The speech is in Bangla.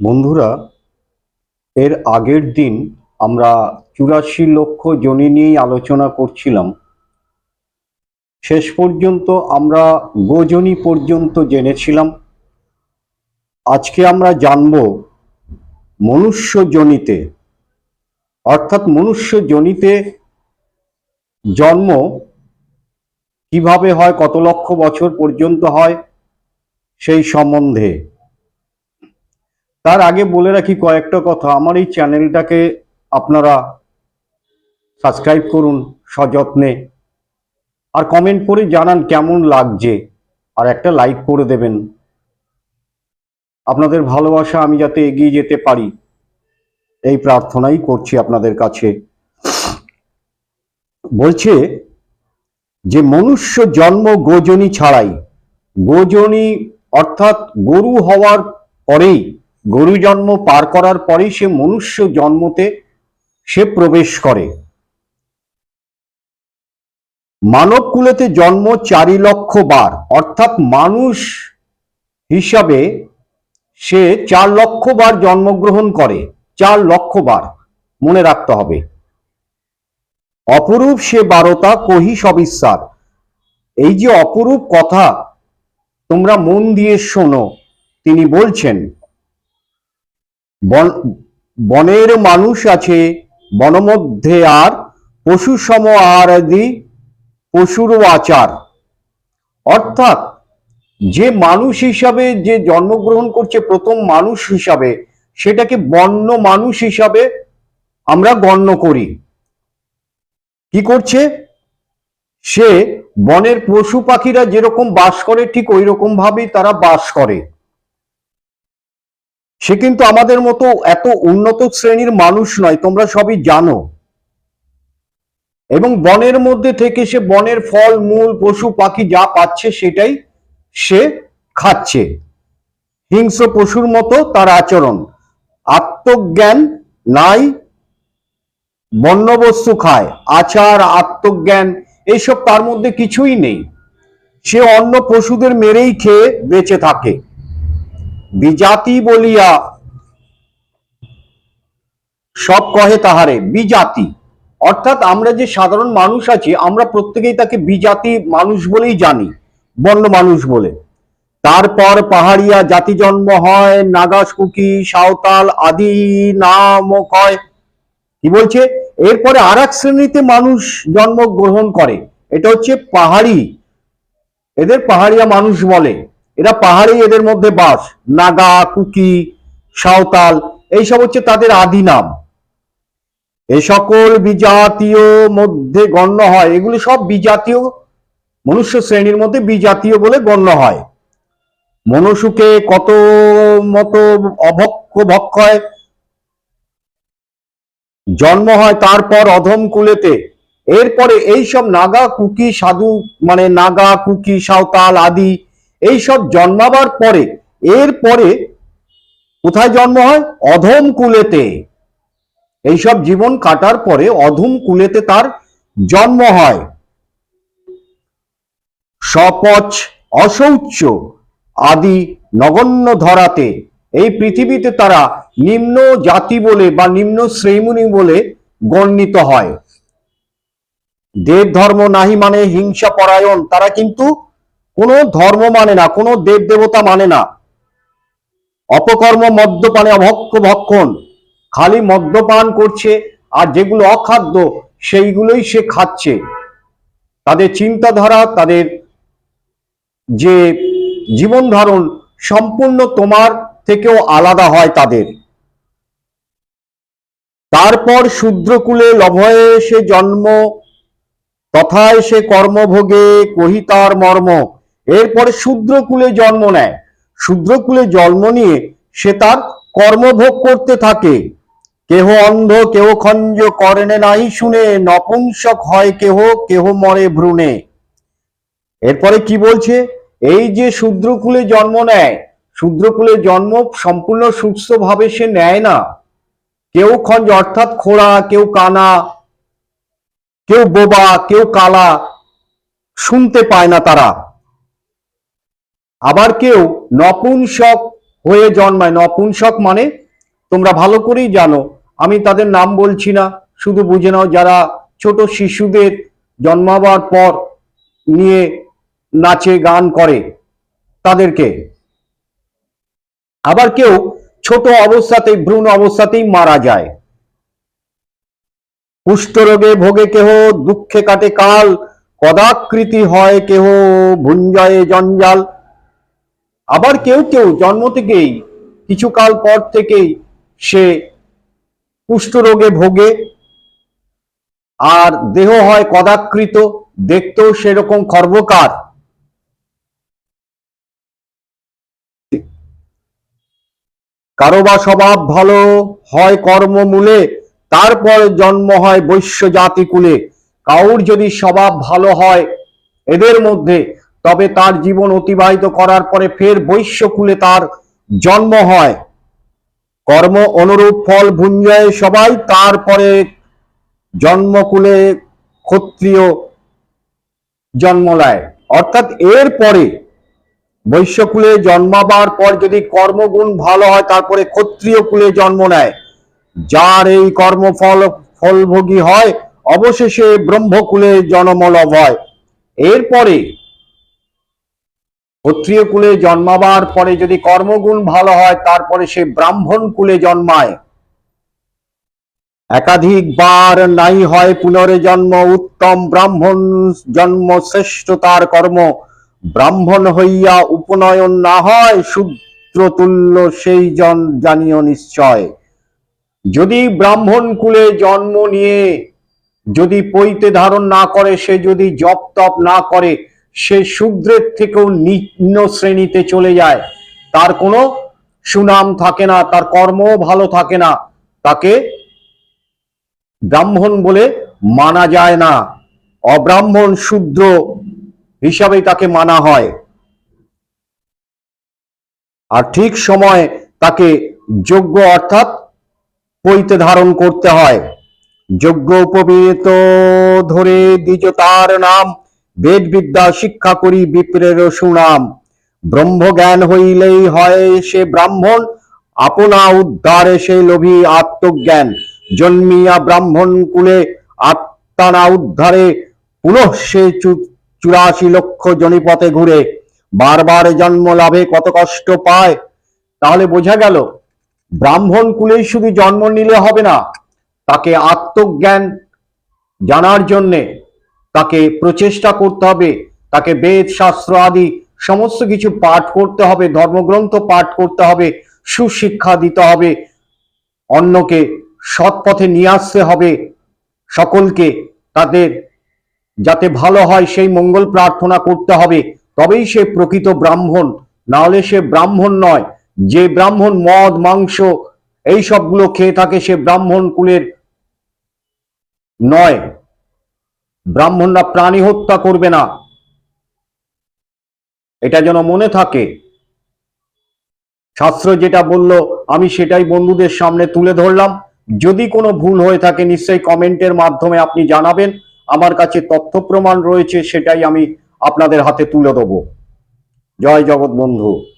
বন্ধুরা, এর আগের দিন আমরা চুরাশি লক্ষ জনি নিয়েই আলোচনা করছিলাম। শেষ পর্যন্ত আমরা গোজনি পর্যন্ত জেনেছিলাম। আজকে আমরা জানব মনুষ্য জনিতে, অর্থাৎ মনুষ্য জনিতে জন্ম কীভাবে হয়, কত লক্ষ বছর পর্যন্ত হয়, সেই সম্বন্ধে। তার আগে বলে রাখি কয়েকটা কথা। আমার এই চ্যানেলটাকে আপনারা সাবস্ক্রাইব করুন সযত্নে। আর কমেন্ট করে জানান কেমন লাগছে। আর একটা লাইক করে দেবেন। আপনাদের ভালোবাসা আমি যাতে এগিয়ে যেতে পারি, এই প্রার্থনাই করছি আপনাদের কাছে। বলছে যে, মনুষ্য জন্ম গোজনী ছাড়াই। গোজনী অর্থাৎ গরু হওয়ার পরেই গরু জন্ম পার করার পরেই সে মনুষ্য জন্মতে সে প্রবেশ করে। মানব কুলেতে জন্ম চারি লক্ষ বার, অর্থাৎ মানুষ হিসাবে সে চার লক্ষ বার জন্মগ্রহণ করে, চার লক্ষ বার, মনে রাখতে হবে। অপরূপ সে বারতা কহি সবিস্তার, এই যে অপরূপ কথা তোমরা মন দিয়ে শোনো, তিনি বলছেন বনের মানুষ আছে, বনমধ্যে আর পশু সম আর আদি পশুরও আচার। অর্থাৎ যে মানুষ হিসাবে যে জন্মগ্রহণ করছে প্রথম মানুষ হিসাবে, সেটাকে বন্য মানুষ হিসাবে আমরা গণ্য করি। কি করছে? সে বনের পশু পাখিরা যেরকম বাস করে, ঠিক ওই রকম ভাবেই তারা বাস করে। সে কিন্তু আমাদের মতো এত উন্নত শ্রেণির মানুষ নয়, তোমরা সবই জানো। এবং বনের মধ্যে থেকে সে বনের ফল, মূল, পশু, পাখি যা পাচ্ছে সেটাই সে খাচ্ছে। হিংস্র পশুর মতো তার আচরণ। আত্মজ্ঞান নাই, বন্যবস্তু খায়, আচার, আত্মজ্ঞান এইসব তার মধ্যে কিছুই নেই। সে অন্য পশুদের মেরেই খেয়ে বেঁচে থাকে। বিজাতি বলিয়া সব কহে তাহারে, বিজাতি। অর্থাৎ আমরা যে সাধারণ মানুষ আছি, আমরা প্রত্যেকেই তাকে বিজাতি মানুষ বলেই জানি বন্য মানুষ বলে। তারপর পাহাড়িয়া জাতি জন্ম হয় নাগাস কুকি সাঁওতাল আদি নামক হয় কি বলছে? এরপরে আর এক শ্রেণীতে মানুষ জন্মগ্রহণ করে, এটা হচ্ছে পাহাড়ি। এদের পাহাড়িয়া মানুষ বলে। এরা পাহাড়ি এদের মধ্যে বাস। নাগা, কুকি, সাঁওতাল, এইসব হচ্ছে তাদের আদি নাম। এ সকল বিজাতীয় মধ্যে গণ্য হয়। এগুলো সব বিজাতীয়, মনুষ্য শ্রেণির মধ্যে বিজাতীয় বলে গণ্য হয়। মনুষ্যকে কত মতো অভক্ষ ভক্ষয় জন্ম হয় তারপর অধম কুলেতে। এরপরে এইসব নাগা, কুকি, সাধু মানে নাগা, কুকি, সাঁওতাল, আদি এইসব জন্মাবার পরে এরপরে কোথায় জন্ম হয়? অধম কুলেতে। এইসব জীবন কাটার পরে অধম কুলেতে তার জন্ম হয়। সপচ অশৌচ আদি নগণ্য ধরাতে। এই পৃথিবীতে তারা নিম্ন জাতি বলে বা নিম্ন শ্রেণি বলে গণ্যিত হয়। দেব ধর্ম নাহি মানে হিংসা পরায়ণ। তারা কিন্তু কোনো ধর্ম মানে না, কোনো দেব দেবতা মানে না। অপকর্ম মদ্যপানে অভক্ষ ভক্ষণ, খালি মদ্যপান করছে আর যেগুলো অখাদ্য, সেইগুলোই সে খাচ্ছে। তাদের চিন্তাধারা, তাদের যে জীবন ধারণ সম্পূর্ণ তোমার থেকেও আলাদা হয় তাদের। তারপর শূদ্রকুলে লভয়ে সে জন্ম, তথায় সে কর্মভোগে কহিতার মর্ম। এরপরে শূদ্রকুলে জন্ম নেয়। শূদ্রকুলে জন্ম নিয়ে সে তার কর্মভোগ করতে থাকে। কেহ অন্ধ, কেহ খঞ্জ করেনে নাই শুনে, নপুংসক হয় কেহ কেহ মরে ভ্রূণে। এরপরে কি বলছে? এই যে শূদ্রকুলে জন্ম নেয়, শূদ্রকুলে জন্ম সম্পূর্ণ সুস্থভাবে সে নেয় না। কেউ খঞ্জ, অর্থাৎ খোড়া, কেউ কানা, কেউ বোবা, কেউ কালা, শুনতে পায় না তারা। আবার কেউ নপুংসক হয়ে জন্মায়। নপুংসক মানে তোমরা ভালো করেই জানো, আমি তাদের নাম বলছি না, শুধু বুঝে নাও যারা ছোট শিশুদের জন্মাবার পর নিয়ে নাচে গান করে তাদেরকে। আবার কেউ ছোট অবস্থাতেই, ভ্রূণ অবস্থাতেই মারা যায়। কুষ্ঠরোগে ভোগে কেহ, দুঃখে কাটে কাল কদাকৃতি হয় কেহ, ভুঞ্জয়ে জঞ্জাল আবার কেউ কেউ জন্ম থেকেই কিছুকাল পর থেকেই সে কুষ্ঠরোগে ভোগে। আর দেহ হয় কদাকৃত, দেখতেও সেরকম খর্বকার। কারও বা স্বভাব ভালো হয় কর্মমূলে, তারপর জন্ম হয় বৈশ্য জাতি কুলে কাউর যদি স্বভাব ভালো হয়, এদের মধ্যে তবে তার জীবন অতিবাহিত করার পরে ফের বৈশ্য কুলে তার জন্ম হয়। কর্ম অনুরূপ ফল ভুঞ্জয় সবাই, তারপরে জন্মকুলে ক্ষত্রিয় জন্ম নেয়। অর্থাৎ এর পরে বৈশ্যকুলে জন্মাবার পর যদি কর্মগুণ ভালো হয়, তারপরে ক্ষত্রিয় কুলে জন্ম নেয়। যার এই কর্মফল ফলভোগী হয়, অবশেষে ব্রহ্মকুলে জন্মলভ হয়। এরপরে ক্ষত্রিয় কুলে জন্মাবার পরে যদি কর্মগুণ ভালো হয়, তারপরে সে ব্রাহ্মণ কুলে জন্মায়। একাধিকবার নাই হয় পুনর্জন্ম, উত্তম ব্রাহ্মণ জন্ম শ্রেষ্ঠ তার কর্ম। ব্রাহ্মণ হইয়া উপনয়ন না হয়, শূদ্র তুল্য সেই জন জানিও নিশ্চয়। যদি ব্রাহ্মণ কুলে জন্ম নিয়ে যদি পৈতে ধারণ না করে, সে যদি জপ তপ না করে সে শূদ্রের থেকেও নিম্ন শ্রেণীতে চলে যায়। তার কোনো সুনাম থাকে না, তার কর্মও ভালো থাকে না। তাকে ব্রাহ্মণ বলে মানা যায় না। অব্রাহ্মণ শূদ্র হিসাবেই তাকে মানা হয়। আর ঠিক সময় তাকে যোগ্য অর্থাৎ পৈতে ধারণ করতে হয়। যোগ্য উপবিত ধরে দ্বিজ তার নাম বেদ বিদ্যা শিক্ষা করি বিপ্রের সুনাম। ব্রহ্মজ্ঞান হইলেই হয় সে ব্রাহ্মণ, আপনা উদ্ধারে সে লোভী আত্মজ্ঞান। জন্মিয়া ব্রাহ্মণ কুলে, আত্মানা উদ্ধারে, পুনঃ সে চুরাশি লক্ষ জনিপথে ঘুরে। বারবার জন্ম লাভে কত কষ্ট পায়, তাহলে বোঝা গেল, ব্রাহ্মণ কুলেই শুধু জন্ম নিলে হবে না, তাকে আত্মজ্ঞান জানার জন্যে তাকে প্রচেষ্টা করতে হবে, তাকে বেদ, শাস্ত্র আদি সমস্ত কিছু পাঠ করতে হবে, ধর্মগ্রন্থ পাঠ করতে হবে, সুশিক্ষা দিতে হবে, অন্যকে সৎ পথে নিয়ে আসতে হবে, সকলকে তাদের যাতে ভালো হয় সেই মঙ্গল প্রার্থনা করতে হবে, তবেই সে প্রকৃত ব্রাহ্মণ, না হলে সে ব্রাহ্মণ নয়, যে ব্রাহ্মণ মদ, মাংস, এই সবগুলো খেয়ে থাকে সে ব্রাহ্মণ কুলের নয়। ব্রাহ্মণরা প্রাণী হত্যা করবে না। এটা যেন মনে থাকে। শাস্ত্র যেটা বলল, আমি সেটাই বন্ধুদের সামনে তুলে ধরলাম। যদি কোনো ভুল হয়ে থাকে, নিশ্চয়ই কমেন্টের মাধ্যমে আপনি জানাবেন। আমার কাছে তথ্য প্রমাণ রয়েছে, সেটাই আমি আপনাদের হাতে তুলে দেবো। জয় জগৎ বন্ধু।